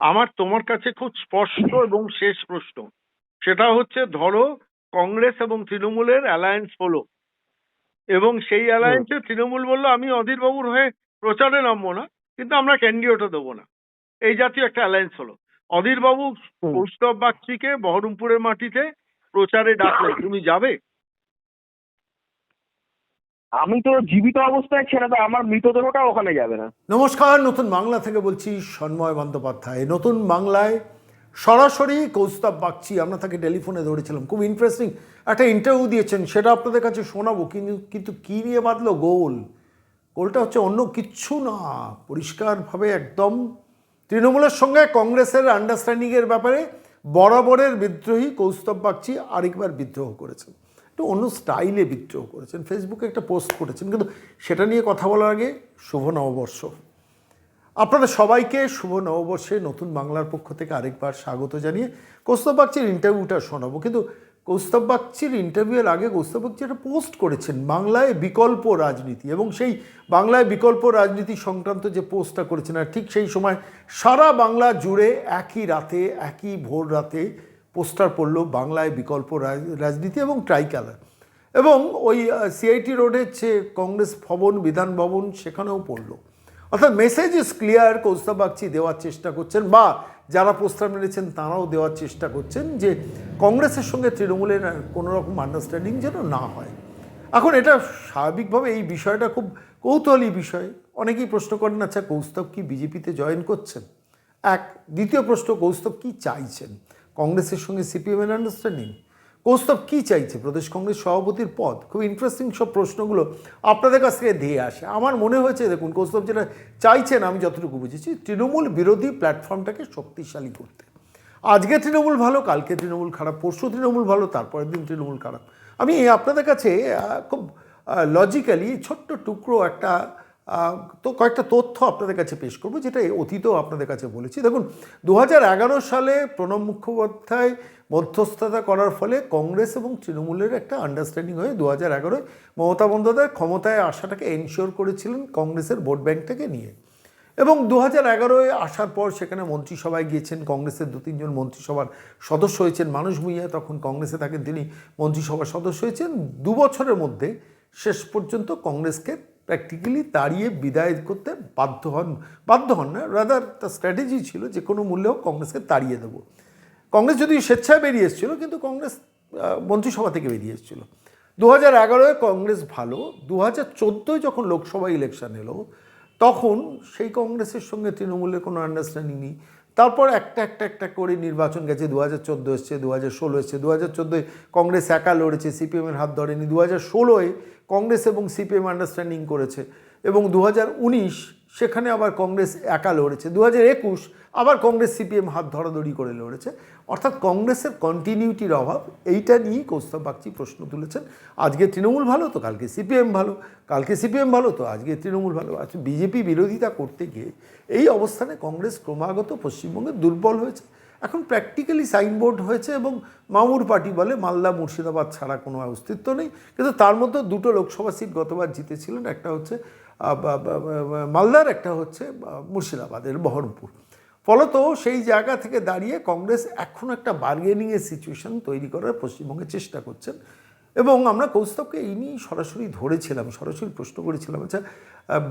আমার তোমার কাছে খুব স্পষ্ট এবং শেষ প্রশ্ন। সেটা হচ্ছে ধরো কংগ্রেস এবং তৃণমূলের অ্যালায়েন্স হলো। এবং সেই অ্যালায়েন্সে তৃণমূল বলল আমি অধীর বাবুর হয়ে প্রচারে নামবো না কিন্তু আমরা ক্যান্ডিডেটও দেবো না। এই জাতীয় একটা অ্যালায়েন্স হলো। অধীর বাবু হুম। কৌস্তব বাগচিকে বহরমপুরের মাটিতে প্রচারে ডাকলেন। তুমি যাবে? আমি তো জীবিত অবস্থায় ছেড়ে দেয় আমার মৃতদেহটা ওখানে যাবে না। নমস্কার, নতুন বাংলা থেকে বলছি সন্ময় বন্দ্যোপাধ্যায়। নতুন বাংলায় সরাসরি বাগচি, আমরা তাকে টেলিফোনে ধরেছিলাম। খুব ইন্টারেস্টিং একটা ইন্টারভিউ দিয়েছেন, সেটা আপনাদের কাছে শোনাবো, কিন্তু কিন্তু কী নিয়ে বাঁধলো গোল? গোলটা হচ্ছে অন্য কিচ্ছু না, পরিষ্কারভাবে একদম। তৃণমূলের সঙ্গে কংগ্রেসের আন্ডারস্ট্যান্ডিংয়ের ব্যাপারে বরাবরের বিদ্রোহী কৌস্তব বাগচি আরেকবার বিদ্রোহ করেছেন। একটু অন্য স্টাইলে বিদ্রোহ করেছেন। ফেসবুকে একটা পোস্ট করেছেন, কিন্তু সেটা নিয়ে কথা বলার আগে শুভ নববর্ষ। আপনাদের সবাইকে শুভ নববর্ষে নতুন বাংলার পক্ষ থেকে আরেকবার স্বাগত জানিয়ে কৌস্তব বাগচির ইন্টারভিউটা শোনাবো। কিন্তু কৌস্তব বাগচির ইন্টারভিউয়ের আগে কৌস্তব বাগচি একটা পোস্ট করেছেন, বাংলায় বিকল্প রাজনীতি। এবং সেই বাংলায় বিকল্প রাজনীতি সংক্রান্ত যে পোস্টটা করেছেন, আর ঠিক সেই সময় সারা বাংলা জুড়ে একই রাতে, একই ভোর রাতে পোস্টার পড়ল বাংলায় বিকল্প রাজ- রাজনীতি এবং ট্রাইকালার। এবং ওই সিআইটি রোডের যে কংগ্রেস ভবন, বিধান ভবন, সেখানেও পড়ল। অর্থাৎ message is clear Koustav Bagchi দেওয়ার চেষ্টা করছেন, বা যারা পোস্টার মেরেছেন, তারাও দেওয়ার চেষ্টা করছেন যে কংগ্রেসের সঙ্গে তৃণমূলের কোনো রকম আন্ডারস্ট্যান্ডিং যেন না হয়। এখন এটা স্বাভাবিকভাবে এই বিষয়টা খুব কৌতূহলী বিষয়। অনেকেই প্রশ্ন করেন আচ্ছা কৌস্তব কি বিজেপিতে জয়েন করছেন? এক, দ্বিতীয় প্রশ্ন, কৌস্তব কি চাইছেন? কংগ্রেসের সঙ্গে সিপিএমের আন্ডারস্ট্যান্ডিং কৌস্তব কি চাইছে? প্রদেশ কংগ্রেস সভাপতির পদ? খুব ইন্টারেস্টিং সব প্রশ্নগুলো আপনাদের কাছ থেকে ধেয়ে আসে। আমার মনে হয়েছে, দেখুন, কৌস্তব যেটা চাইছেন, আমি যতটুকু বুঝেছি, তৃণমূল বিরোধী প্ল্যাটফর্মটাকে শক্তিশালী করতে। আজকে তৃণমূল ভালো, কালকে তৃণমূল খারাপ, পরশু তৃণমূল ভালো, তারপরের দিন তৃণমূল খারাপ। আমি আপনাদের কাছে খুব লজিক্যালি ছোট্ট টুকরো একটা তো কয়েকটা তথ্য আপনাদের কাছে পেশ করব, যেটা অতীতেও আপনাদের কাছে বলেছি। দেখুন দু হাজার এগারো সালে প্রণব মুখোপাধ্যায় মধ্যস্থতা করার ফলে কংগ্রেস এবং তৃণমূলের একটা আন্ডারস্ট্যান্ডিং হয়ে দু হাজার এগারোয় মমতা বন্দ্যোপাধ্যায় ক্ষমতায় আসাটাকে এনশিওর করেছিলেন কংগ্রেসের ভোট ব্যাংকটাকে নিয়ে। এবং দু হাজার এগারোয় আসার পর সেখানে মন্ত্রিসভায় গিয়েছেন, কংগ্রেসের দু তিনজন মন্ত্রিসভার সদস্য হয়েছেন মানুষ ভূঁইয়া, তখন কংগ্রেসে থাকেন তিনি মন্ত্রিসভার সদস্য হয়েছেন। দু বছরের মধ্যে শেষ পর্যন্ত কংগ্রেসকে প্র্যাকটিক্যালি তাড়িয়ে বিদায় করতে বাধ্য হন বাধ্য হন না রাদার তার স্ট্র্যাটেজি ছিল যে কোনো মূল্যেও কংগ্রেসকে তাড়িয়ে দেবো। কংগ্রেস যদি স্বেচ্ছায় বেরিয়ে এসেছিল, কিন্তু কংগ্রেস মন্ত্রিসভা থেকে বেরিয়ে এসেছিল। দু হাজার এগারোয় কংগ্রেস ভালো দু হাজার চোদ্দোয় যখন লোকসভা ইলেকশন এলো, তখন সেই কংগ্রেসের সঙ্গে তৃণমূলের কোনো আন্ডারস্ট্যান্ডিং নেই। তারপর একটা একটা একটা করে নির্বাচন গেছে দু হাজার চোদ্দ এসছে দু হাজার ষোলো এসছে দু হাজার চোদ্দোয় কংগ্রেস একা লড়েছে সিপিএমের হাত ধরেনি দু হাজার ষোলোয় কংগ্রেস এবং সিপিএম আন্ডারস্ট্যান্ডিং করেছে এবং দু হাজার উনিশ সেখানে আবার কংগ্রেস একা লড়েছে। দু হাজার একুশ আবার কংগ্রেস সিপিএম হাত ধরাধরি করে লড়েছে। অর্থাৎ কংগ্রেসের কন্টিনিউটির অভাব, এইটা নিয়েই কৌস্তব বাগচি প্রশ্ন তুলেছেন। আজকে তৃণমূল ভালো তো, কালকে সিপিএম ভালো। কালকে সিপিএম ভালো তো, আজকে তৃণমূল ভালো। আচ্ছা বিজেপি বিরোধিতা করতে গিয়ে এই অবস্থানে কংগ্রেস ক্রমাগত পশ্চিমবঙ্গে দুর্বল হয়েছে। এখন প্র্যাকটিক্যালি সাইনবোর্ড হয়েছে এবং মামুর পার্টি বলে মালদা মুর্শিদাবাদ ছাড়া কোনো অস্তিত্ব নেই। কিন্তু তার মধ্যে দুটো লোকসভা সিট গতবার জিতেছিলেন। একটা হচ্ছে মালদার একটা হচ্ছে মুর্শিদাবাদের বহরমপুর। ফলত সেই জায়গা থেকে দাঁড়িয়ে কংগ্রেস এখন একটা বার্গেনিংয়ের সিচুয়েশন তৈরি করার পশ্চিমবঙ্গে চেষ্টা করছেন। এবং আমরা কৌস্তবকে এই নিয়েই সরাসরি ধরেছিলাম, সরাসরি প্রশ্ন করেছিলাম আচ্ছা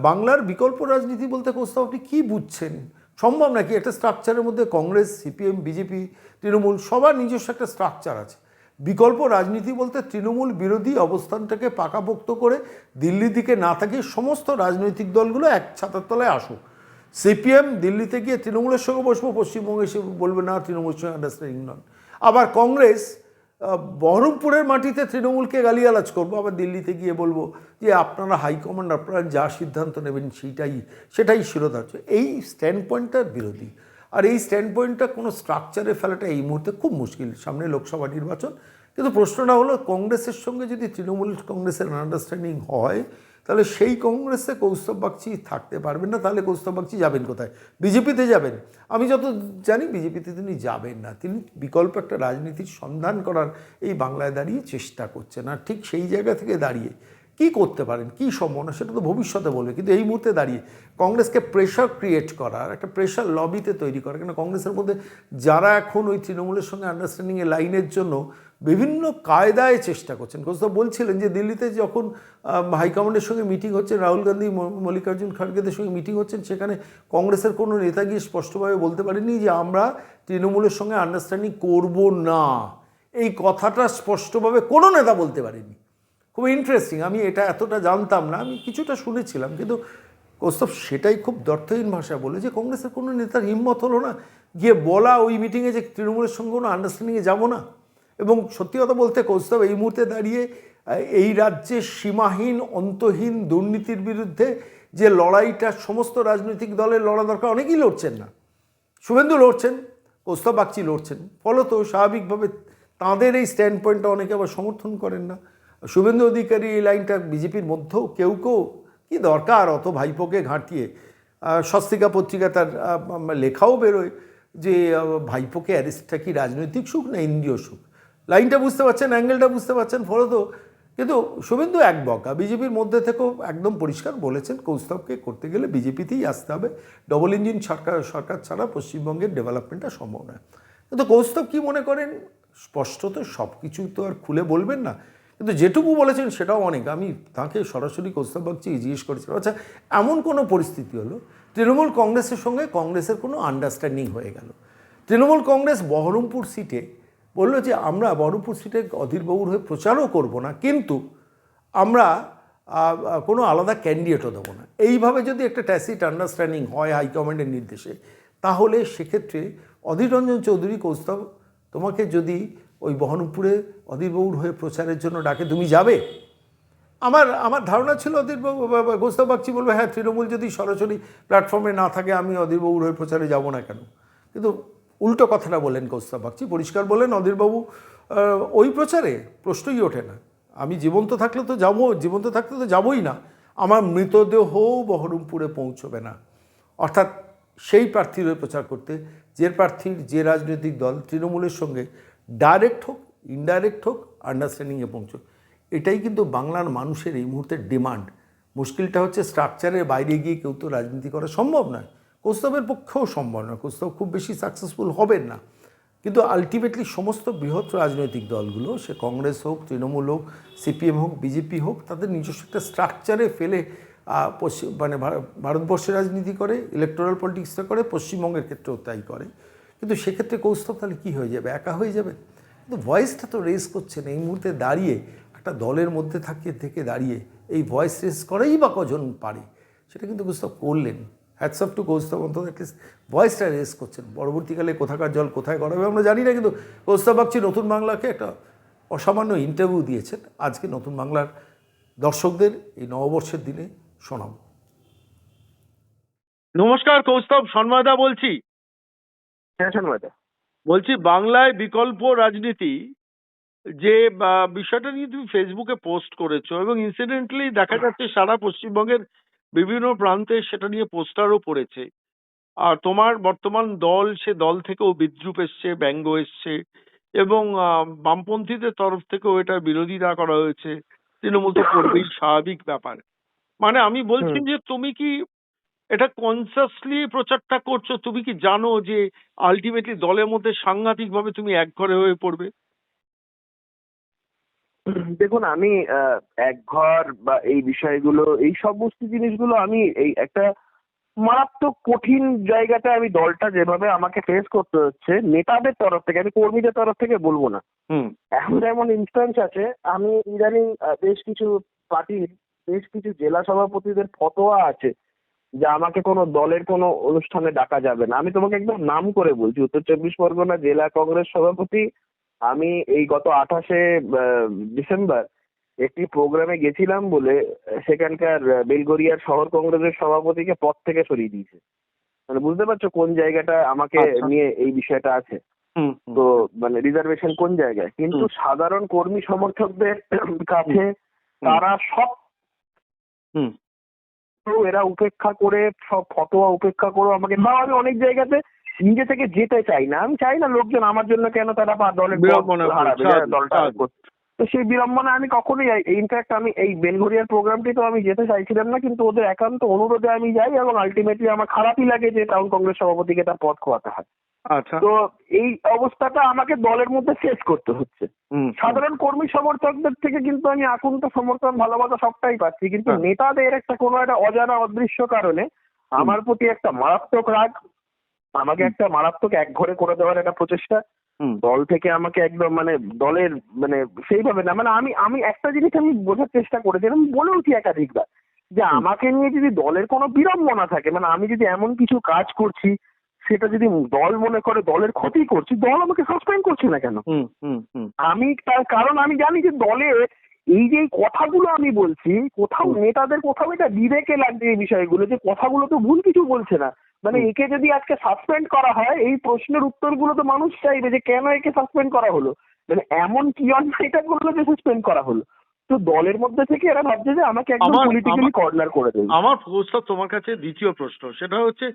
বাংলার বিকল্প রাজনীতি বলতে কৌস্তব, আপনি কী বুঝছেন? সম্ভব নাকি? একটা স্ট্রাকচারের মধ্যে কংগ্রেস সিপিএম বিজেপি তৃণমূল, সবার নিজস্ব একটা স্ট্রাকচার আছে। বিকল্প রাজনীতি বলতে তৃণমূল বিরোধী অবস্থানটাকে পাকাপোক্ত করে দিল্লির দিকে না থাকিয়ে সমস্ত রাজনৈতিক দলগুলো এক ছাতার তলায় আসুক। সিপিএম দিল্লিতে গিয়ে তৃণমূলের সঙ্গে বসবো, পশ্চিমবঙ্গে এসে বলবে, না, তৃণমূলের সঙ্গে আন্ডারস্ট্যান্ডিং নন আবার কংগ্রেস বহরমপুরের মাটিতে তৃণমূলকে গালিগালাজ করব, আবার দিল্লিতে গিয়ে বলব যে, আপনারা হাইকমান্ড আপনারা যা সিদ্ধান্ত নেবেন সেইটাই সেটাই শিরোধার্য। এই স্ট্যান্ড পয়েন্টটার বিরোধী। আর এই স্ট্যান্ড পয়েন্টটা কোনো স্ট্রাকচারে ফেলাটা এই মুহূর্তে খুব মুশকিল। সামনে লোকসভা নির্বাচন। কিন্তু প্রশ্নটা হলো, কংগ্রেসের সঙ্গে যদি তৃণমূল কংগ্রেসের আন্ডারস্ট্যান্ডিং হয়, তাহলে সেই কংগ্রেসে কৌস্তব বাগচি থাকতে পারবেন না, তাহলে কৌস্তব বাগচি যাবেন কোথায়? বিজেপিতে যাবেন। আমি যত জানি বিজেপিতে তিনি যাবেন না। তিনি বিকল্প একটা রাজনীতির সন্ধান করার এই বাংলায় দাঁড়িয়ে চেষ্টা করছেন। আর ঠিক সেই জায়গা থেকে দাঁড়িয়ে কি করতে পারেন? কি সম্ভাবনা? সেটা তো ভবিষ্যতে বলবে। কিন্তু এই মুহূর্তে দাঁড়িয়ে কংগ্রেসকে প্রেশার ক্রিয়েট করার, একটা প্রেশার লবিতে তৈরি করা কেন কংগ্রেসের মধ্যে যারা এখন ওই তৃণমূলের সঙ্গে আন্ডারস্ট্যান্ডিংয়ের লাইনের জন্য বিভিন্ন কায়দায় চেষ্টা করছেন। কোথাও বলছিলেন যে দিল্লিতে যখন হাইকমান্ডের সঙ্গে মিটিং হচ্ছে, রাহুল গান্ধী মল্লিকার্জুন খাড়গেদের সঙ্গে মিটিং হচ্ছেন, সেখানে কংগ্রেসের কোনো নেতা গিয়ে স্পষ্টভাবে বলতে পারেনি যে আমরা তৃণমূলের সঙ্গে আন্ডারস্ট্যান্ডিং করব না। এই কথাটা স্পষ্টভাবে কোনো নেতা বলতে পারেনি খুব ইন্টারেস্টিং আমি এটা এতটা জানতাম না, আমি কিছুটা শুনেছিলাম, কিন্তু কৌস্তব সেটাই খুব দর্থহীন ভাষায় বলে যে কংগ্রেসের কোনো নেতার হিম্মত হলো না, গিয়ে বলা ওই মিটিংয়ে যে তৃণমূলের সঙ্গে কোনো আন্ডারস্ট্যান্ডিংয়ে যাব না। এবং সত্যি কথা বলতে কৌস্তব, এই মুহূর্তে দাঁড়িয়ে এই রাজ্যে সীমাহীন, অন্তহীন দুর্নীতির বিরুদ্ধে যে লড়াইটা, সমস্ত রাজনৈতিক দলের লড়া দরকার, অনেকেই লড়ছেন না। শুভেন্দু লড়ছেন, কৌস্তব বাগচি লড়ছেন। ফলত স্বাভাবিকভাবে তাঁদের এই স্ট্যান্ড পয়েন্টটা অনেকে আবার সমর্থন করেন না। শুভেন্দু অধিকারী এই লাইনটা বিজেপির মধ্যেও কেউ কেউ কি দরকার অত ভাইপোকে ঘাঁটিয়ে স্বস্তিকা পত্রিকা তার লেখাও বেরোয় যে ভাইপোকে অ্যারেস্টটা কি রাজনৈতিক সুখ না ইন্দ্রিয় সুখ? লাইনটা বুঝতে পারছেন, অ্যাঙ্গেলটা বুঝতে পারছেন ফলত। কিন্তু শুভেন্দু এক বকা। বিজেপির মধ্যে থেকেও একদম পরিষ্কার বলেছেন, কৌস্তবকে করতে গেলে বিজেপিতেই আসতে হবে। ডবল ইঞ্জিন সরকার সরকার ছাড়া পশ্চিমবঙ্গের ডেভেলপমেন্টটা সম্ভব নয়। কিন্তু কৌস্তব কী মনে করেন? স্পষ্টত সব কিছু তো আর খুলে বলবেন না। কিন্তু যেটুকু বলেছেন সেটাও অনেক। আমি তাকে সরাসরি কৌস্তব বাগচি জিজ্ঞেস করেছিলাম আচ্ছা এমন কোনো পরিস্থিতি হলো? তৃণমূল কংগ্রেসের সঙ্গে কংগ্রেসের কোনো আন্ডারস্ট্যান্ডিং হয়ে গেল। তৃণমূল কংগ্রেস বহরমপুর সিটে বলল যে, আমরা বহরমপুর সিটে অধীরবাবুর হয়ে প্রচারও করব না, কিন্তু আমরা কোনো আলাদা ক্যান্ডিডেটও দেবো না। এইভাবে যদি একটা ট্যাসিট আন্ডারস্ট্যান্ডিং হয় হাইকমান্ডের নির্দেশে, তাহলে সেক্ষেত্রে অধীর রঞ্জন চৌধুরী কৌস্তব তোমাকে যদি ওই বহরমপুরে অধীরবাবুর হয়ে প্রচারের জন্য ডাকে, তুমি যাবে? আমার আমার ধারণা ছিল অধীরবাবু গোস্তা বাগচি বলবে হ্যাঁ তৃণমূল যদি সরাসরি প্ল্যাটফর্মে না থাকে, আমি অধীরবাবুর হয়ে প্রচারে যাব না কেন? কিন্তু উল্টো কথাটা বললেন গোস্তা বাগচি। পরিষ্কার বললেন অধীরবাবু ওই প্রচারে প্রশ্নই ওঠে না। আমি জীবন্ত থাকলে তো যাব, জীবন্ত থাকলে তো যাবই না। আমার মৃতদেহ বহরমপুরে পৌঁছবে না। অর্থাৎ সেই প্রার্থীর হয়ে প্রচার করতে, যে প্রার্থীর, যে রাজনৈতিক দল তৃণমূলের সঙ্গে ডাইরেক্ট হোক, ইনডাইরেক্ট হোক আন্ডারস্ট্যান্ডিংয়ে পৌঁছক। এটাই কিন্তু বাংলার মানুষের এই মুহূর্তে ডিমান্ড মুশকিলটা হচ্ছে স্ট্রাকচারের বাইরে গিয়ে কেউ তো রাজনীতি করা সম্ভব নয়। কৌস্তবের পক্ষেও সম্ভব নয়। কৌস্তব খুব বেশি সাকসেসফুল হবেন না। কিন্তু আলটিমেটলি সমস্ত বৃহৎ রাজনৈতিক দলগুলো, সে কংগ্রেস হোক, তৃণমূল হোক, সিপিএম হোক, বিজেপি হোক, তাদের নিজস্ব একটা স্ট্রাকচারে ফেলে পশ্চিম মানে ভার- ভারতবর্ষে রাজনীতি করে ইলেকটোরাল পলিটিক্সটা করে, পশ্চিমবঙ্গের ক্ষেত্রেও তাই করে। কিন্তু সেক্ষেত্রে কৌস্তব তাহলে কী হয়ে যাবে? একা হয়ে যাবে? কিন্তু ভয়েসটা তো রেস করছেন, এই মুহূর্তে দাঁড়িয়ে, একটা দলের মধ্যে থাকে, থেকে দাঁড়িয়ে এই ভয়েস রেস করেই বা কজন পারে? সেটা কিন্তু কৌস্তব করলেন। হ্যাটস অফ টু কৌস্তব অন্তত অ্যাটলিস্ট ভয়েসটা রেস করছেন। পরবর্তীকালে কোথাকার জল কোথায় গড়াবে আমরা জানি না, কিন্তু কৌস্তব বাগচি নতুন বাংলাকে একটা অসামান্য ইন্টারভিউ দিয়েছেন। আজকে নতুন বাংলার দর্শকদের এই নববর্ষের দিনে শোনাবো। নমস্কার কৌস্তব, সন্ময়দা বলছি। হ্যাঁ বলছি বাংলায় বিকল্প রাজনীতি যে বিষয়টা নিয়ে তুমি ফেসবুকে পোস্ট করেছ এবং ইনসিডেন্টলি দেখা যাচ্ছে সারা পশ্চিমবঙ্গের বিভিন্ন প্রান্তে সেটা নিয়ে পোস্টারও পড়েছে। আর তোমার বর্তমান দল সে দল থেকেও বিদ্রুপ এসছে ব্যঙ্গ এসছে এবং বামপন্থীদের তরফ থেকেও এটা বিরোধিতা করা হয়েছে। তৃণমূল তো করবেই স্বাভাবিক ব্যাপার। মানে আমি বলছি যে তুমি কি এটা কনসাসলি প্রচারটা করছ তুমি কি জানো যে আলটিমেটলি দলের মধ্যে সাংঘাতিক ভাবে তুমি একঘরে হয়ে পড়বে? দেখুন আমি একঘর বা এই বিষয়গুলো এই সমস্ত জিনিসগুলো আমি এই একটা মারাত্মক কঠিন জায়গাটা আমি দলটা যেভাবে আমাকে ফেস করতে হচ্ছে নেতাদের তরফ থেকে আমি কর্মীদের তরফ থেকে বলব না। হুম। এখন যেমন ইনস্ট্যান্স আছে আমি ইদানিং বেশ কিছু পার্টির বেশ কিছু জেলা সভাপতিদের ফতোয়া আছে। যে আমাকে কোনো দলের কোনো অনুষ্ঠানে ডাকা যাবে না। আমি তোমাকে একদম নাম করে বলছি উত্তর চব্বিশ পরগনা জেলা কংগ্রেস সভাপতি। আমি এই গত আঠাশে ডিসেম্বর একটি প্রোগ্রামে গেছিলাম বলে সেখানকার আহ, বেলগড়িয়ার শহর কংগ্রেসের সভাপতিকে পদ থেকে সরিয়ে দিয়েছে। মানে বুঝতে পারছ কোন জায়গাটা আমাকে আচ্ছা। নিয়ে এই বিষয়টা আছে। তো মানে রিজার্ভেশন কোন জায়গায়? কিন্তু সাধারণ কর্মী সমর্থকদের কাছে তারা সব হুম। এরা উপেক্ষা করে সব ফটোয়া উপেক্ষা করে আমাকে। বা আমি অনেক জায়গাতে নিজে থেকে যেতে চাই না। আমি চাই না লোকজন আমার জন্য কেন তারা বা দলের দলটা তো সেই বিড়ম্বনা আমি কখনোই ইনফ্যাক্ট আমি এই বেলঘরিয়ার প্রোগ্রামটি তো আমি যেতে চাইছিলাম না কিন্তু ওদের একান্ত অনুরোধে আমি যাই এবং আলটিমেটলি আমার খারাপই লাগে যে টাউন কংগ্রেস সভাপতিকে তার পদ খোয়াতে হয়। আচ্ছা। তো এই অবস্থাটা আমাকে দলের মধ্যে শেষ করতে হচ্ছে। হুম, সাধারণ কর্মী সমর্থকদের থেকে কিন্তু আমি আকুন্ত সমর্থন ভালোবাসা সবটাই পাচ্ছি। কিন্তু হ্যাঁ। নেতাদের একটা কোনো একটা অজানা অদৃশ্য কারণে আমার প্রতি একটা মারাত্মক রাগ আমাকে একটা মারাত্মক এক ঘরে করে দেওয়ার একটা প্রচেষ্টা দল থেকে আমাকে একদম মানে দলের মানে সেইভাবে না মানে আমি আমি একটা জিনিস আমি বোঝার চেষ্টা করেছি আমি বলেওছি একাধিকবার যে আমাকে নিয়ে যদি দলের কোনো বিড়ম্বনা থাকে মানে আমি যদি এমন কিছু কাজ করছি সেটা যদি দল মনে করে দলের ক্ষতি করছি দল আমাকে সাসপেন্ড করছে না কেন? হুম, হুম, হুম, আমি তার কারণ আমি জানি যে দলে এই যে কথাগুলো আমি বলছি কোথাও নেতাদের কোথাও এটা বিবেকে লাগছে এই বিষয়গুলো যে কথাগুলো তো ভুল কিছু বলছে না। মানে একে যদি আজকে সাসপেন্ড করা হয় এই প্রশ্নের উত্তরগুলো তো মানুষ চাইবে যে কেন একে সাসপেন্ড করা হলো? মানে এমন কি অন্যায়টা করল যে সাসপেন্ড করা হলো? তো দলের মধ্যে থেকে এরা ভাবছে যে আমাকে একদম পলিটিক্যালি কর্নার করে দেবে। আমার প্রস্তাব তোমার কাছে দ্বিতীয় প্রশ্ন সেটা হচ্ছে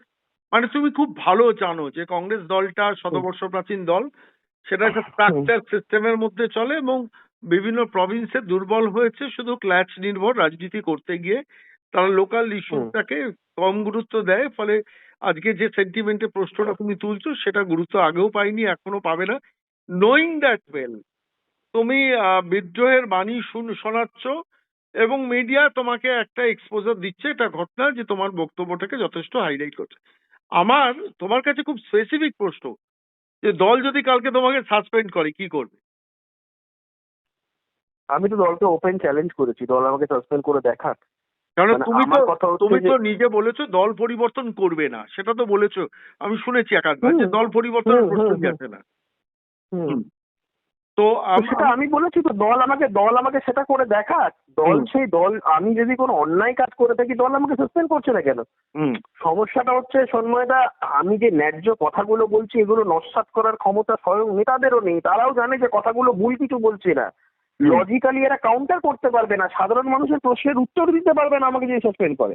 মানে তুমি খুব ভালো জানো যে কংগ্রেস দলটা শতবর্ষ প্রাচীন দল সেটা একটা স্ট্রাকচার সিস্টেমের মধ্যে চলে এবং বিভিন্ন প্রভিন্সে দুর্বল হয়েছে শুধু ক্ল্যাচ নির্ভর রাজনীতি করতে গিয়ে। তারা লোকাল ইস্যুটাকে কম গুরুত্ব দেয় ফলে আজকে যে সেন্টিমেন্টে প্রশ্নটা তুমি তুলছো, সেটা গুরুত্ব আগেও পাইনি এখনও পাবে না। নোয়িং দ্যাট ওয়েল তুমি বিদ্রোহের বাণী শুন, শোনাচ্ছ এবং মিডিয়া তোমাকে একটা এক্সপোজার দিচ্ছে, এটা ঘটনা যে তোমার বক্তব্যটাকে যথেষ্ট হাইলাইট করছে। আমার, তোমার কাছে খুব স্পেসিফিক প্রশ্ন, যে দল যদি কালকে তোমাকে সাসপেন্ড করে, কি করবে? আমি তো দলকে ওপেন চ্যালেঞ্জ করেছি, দল আমাকে সাসপেন্ড করে দেখাক। কারণ মানে তুমি তো তুমি তো নিজে বলেছ দল পরিবর্তন করবে না। সেটা তো বলেছ। আমি শুনেছি একাধবার যে দল পরিবর্তনের। আসে না। তো সেটা আমি বলেছি তো দল আমাকে দল আমাকে সেটা করে দেখাক। দল সেই দল আমি যদি কোনো অন্যায় কাজ করে থাকি দল আমাকে সাসপেন্ড করছে না কেন? হুম, সমস্যাটা হচ্ছে সন্ময়দা আমি যে ন্যায্য কথাগুলো বলছি এগুলো নস্বাত করার ক্ষমতা স্বয়ং নেতাদেরও নেই। তারাও জানে যে কথাগুলো ভুল কিছু বলছি না। লজিক্যালি এরা কাউন্টার করতে পারবে না। সাধারণ মানুষের প্রশ্নের উত্তর দিতে পারবে না আমাকে যদি সাসপেন্ড করে।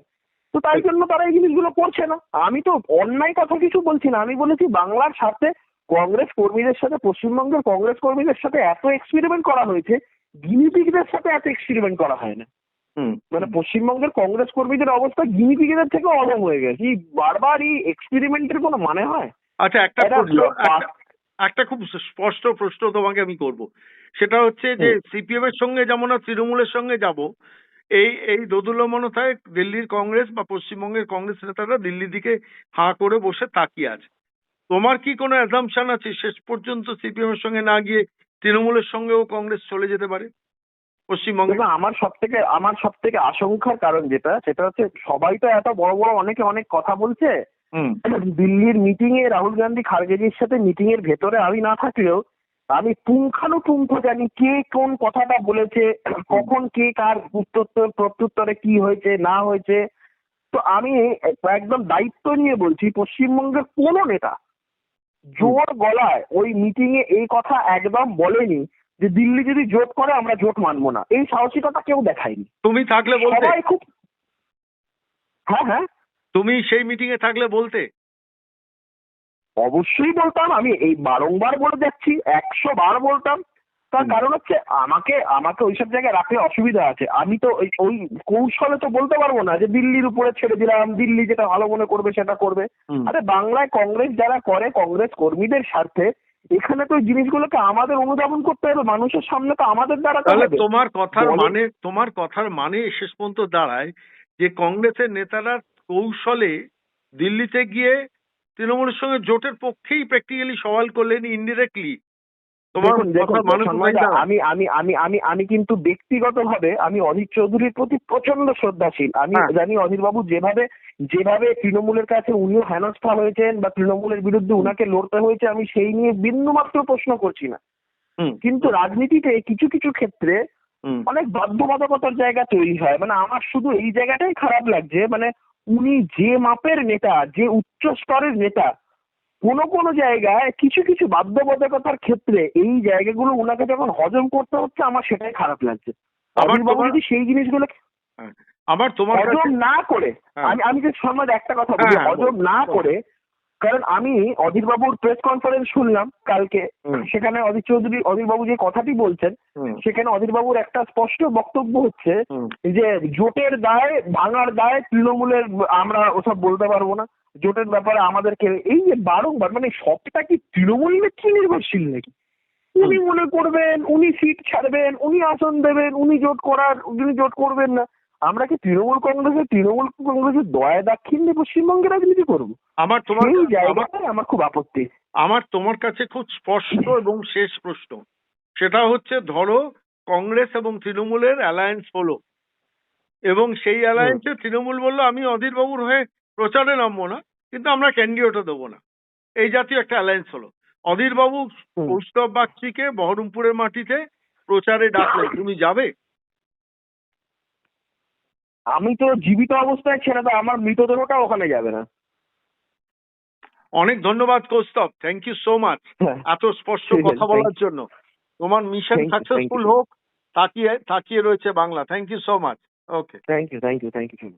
তো তাই জন্য তারা এই জিনিসগুলো করছে না। আমি তো অন্যায় কথা কিছু বলছি না। আমি বলেছি বাংলার সাথে কংগ্রেস কর্মীদের সাথে পশ্চিমবঙ্গের কংগ্রেস কর্মীদের সাথে এত এক্সপেরিমেন্ট করা হয়েছে গিনিপিগদের সাথে এত এক্সপেরিমেন্ট করা হয় না। হুম, মানে পশ্চিমবঙ্গের কংগ্রেস কর্মীদের অবস্থা গিনিপিগেদের থেকে অদম হয়ে গেছে। বারবার এই এক্সপেরিমেন্টের কোনো মানে হয়? আচ্ছা একটা একটা- খুব স্পষ্ট প্রশ্ন তোমাকে আমি করব। সেটা হচ্ছে যে সিপিএম এর সঙ্গে যেমন আর তৃণমূলের সঙ্গে যাব এই এই দোদুল্যমানতায় দিল্লির কংগ্রেস বা পশ্চিমবঙ্গের কংগ্রেস নেতারা দিল্লির দিকে হাঁ করে বসে তাকিয়ে আছে। তোমার কি কোনো অ্যাজাম্পশন আছে শেষ পর্যন্ত সিপিএম এর সঙ্গে না গিয়ে তৃণমূলের সঙ্গেও কংগ্রেস চলে যেতে পারে? পশ্চিমবঙ্গে? আমার সব থেকে আমার সব থেকে আশঙ্কার কারণ যেটা সেটা হচ্ছে সবাই তো এত বড় বড় অনেকে অনেক কথা বলছে দিল্লির মিটিং এ রাহুল গান্ধী খারগেজির সাথে মিটিং এর ভেতরে আমি না থাকলেও আমি পুঙ্খানুপুঙ্খ জানি কে কোন কথাটা বলেছে কখন কে কার উত্তর প্রত্যুত্তরে কি হয়েছে না হয়েছে। তো আমি একদম দায়িত্ব নিয়ে বলছি পশ্চিমবঙ্গের কোন নেতা জোর গলায় ওই মিটিং এ এই কথা একদম বলেনি যে দিল্লি যদি জোট করে আমরা জোট মানবো না। এই সাহসিকতা কেউ দেখায়নি। তুমি থাকলে সবাই খুব হ্যাঁ হ্যাঁ। তুমি সেই মিটিং এ থাকলে বলতে? অবশ্যই বলতাম আমি এই বারংবার বলে যাচ্ছি একশো বার বলতাম। তার কারণ হচ্ছে আমাকে আমাকে ওইসব জায়গায় রাখলে অসুবিধা আছে। আমি তো ওই ওই কৌশলে তো বলতে পারব না যে দিল্লির উপরে ছেড়ে দিলাম দিল্লি যেটা ভালো মনে করবে সেটা করবে। আরে বাংলায় কংগ্রেস যারা করে কংগ্রেস কর্মীদের স্বার্থে এখানে তো ওই জিনিসগুলোকে আমাদের অনুধাবন করতে হবে মানুষের সামনে তো আমাদের দ্বারা তাহলে তোমার কথার মানে তোমার কথার মানে শেষ পর্যন্ত দাঁড়ায় যে কংগ্রেসের নেতারা কৌশলে দিল্লিতে গিয়ে তৃণমূলের সঙ্গে জোটের পক্ষেই প্র্যাকটিক্যালি সওয়াল করলেন ইনডিরেক্টলি। আমি আমি আমি আমি আমি কিন্তু ব্যক্তিগতভাবে আমি অধীর চৌধুরীর প্রতি প্রচণ্ড শ্রদ্ধাশীল। আমি হ্যাঁ। জানি অধীর বাবু যেভাবে যেভাবে তৃণমূলের কাছে উনিও হেনস্থা হয়েছেন বা তৃণমূলের বিরুদ্ধে উনাকে লড়তে হয়েছে আমি সেই নিয়ে বিন্দুমাত্র প্রশ্ন করছি না। কিন্তু রাজনীতিতে কিছু কিছু ক্ষেত্রে অনেক বাধ্যবাধকতার জায়গা তৈরি হয়। মানে আমার শুধু এই জায়গাটাই খারাপ লাগছে মানে উনি যে মাপের নেতা যে উচ্চ স্তরের নেতা কোনো কোনো জায়গায় কিছু কিছু বাধ্যবাধকতার ক্ষেত্রে এই জায়গাগুলো ওনাকে যখন হজম করতে হচ্ছে আমার সেটাই খারাপ লাগছে বাবু যদি সেই জিনিসগুলো আমার তোমার হজম না করে হ্যাঁ। আমি আমি যে সম্মান একটা কথা বলি হ্যাঁ, হজম না করে কারণ আমি অধীর বাবুর প্রেস কনফারেন্স শুনলাম কালকে। সেখানে অধীর চৌধুরী অধীর বাবু যে কথাটি বলছেন সেখানে অধীর বাবুর একটা স্পষ্ট বক্তব্য হচ্ছে যে জোটের দায় ভাঙার দায় তৃণমূলের আমরা ওসব বলতে পারব না। জোটের ব্যাপারে আমাদেরকে এই যে বারংবার মানে সবটা কি তৃণমূল কি নির্ভরশীল নাকি? উনি মনে করবেন উনি সিট ছাড়বেন উনি আসন দেবেন উনি জোট করার উনি জোট করবেন না। আমরা কি তৃণমূল কংগ্রেসের তৃণমূল কংগ্রেসের দয়া দাক্ষিণ্যে পশ্চিমবঙ্গে রাজনীতি করব? আমার তোমার সেই আমার আমার খুব আপত্তি। আমার তোমার কাছে খুব স্পষ্ট এবং শেষ প্রশ্ন। সেটা হচ্ছে ধরো কংগ্রেস এবং তৃণমূলের অ্যালায়েন্স হলো। এবং সেই অ্যালায়েন্সে তৃণমূল বলল আমি অধীর বাবুর হয়ে প্রচারে নামবো না কিন্তু আমরা ক্যান্ডিডেটও দেবো না। এই জাতীয় একটা অ্যালায়েন্স হলো। অধীর বাবু হুম। কৌস্তব বাগচিকে বহরমপুরের মাটিতে প্রচারে ডাকলেন। তুমি যাবে? আমি তো জীবিত অবস্থায় ছেড়ে দাও আমার মৃতদেহটা ওখানে যাবে না। অনেক ধন্যবাদ Koustav thank you so much এত স্পষ্ট কথা বলার জন্য। তোমার মিশন সাকসেসফুল হোক তাকিয়ে তাকিয়ে রয়েছে Bangla. Thank you so much okay thank you thank you thank you